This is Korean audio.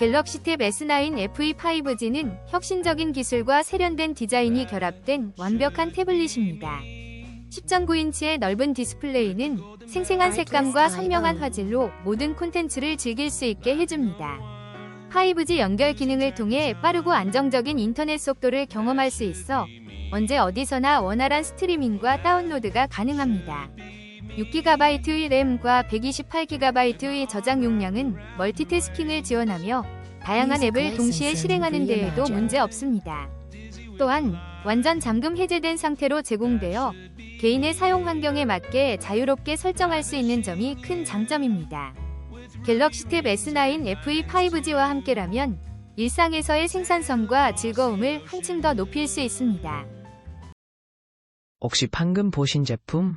갤럭시 탭 S9 FE 5G는 혁신적인 기술과 세련된 디자인이 결합된 완벽한 태블릿입니다. 10.9인치의 넓은 디스플레이는 생생한 색감과 선명한 화질로 모든 콘텐츠를 즐길 수 있게 해줍니다. 5G 연결 기능을 통해 빠르고 안정적인 인터넷 속도를 경험할 수 있어 언제 어디서나 원활한 스트리밍과 다운로드가 가능합니다. 6GB의 램과 128GB의 저장 용량은 멀티태스킹을 지원하며 다양한 앱을 동시에 실행하는 데에도 문제 없습니다. 또한 완전 잠금 해제된 상태로 제공되어 개인의 사용 환경에 맞게 자유롭게 설정할 수 있는 점이 큰 장점입니다. 갤럭시 탭 S9 FE 5G와 함께라면 일상에서의 생산성과 즐거움을 한층 더 높일 수 있습니다. 혹시 방금 보신 제품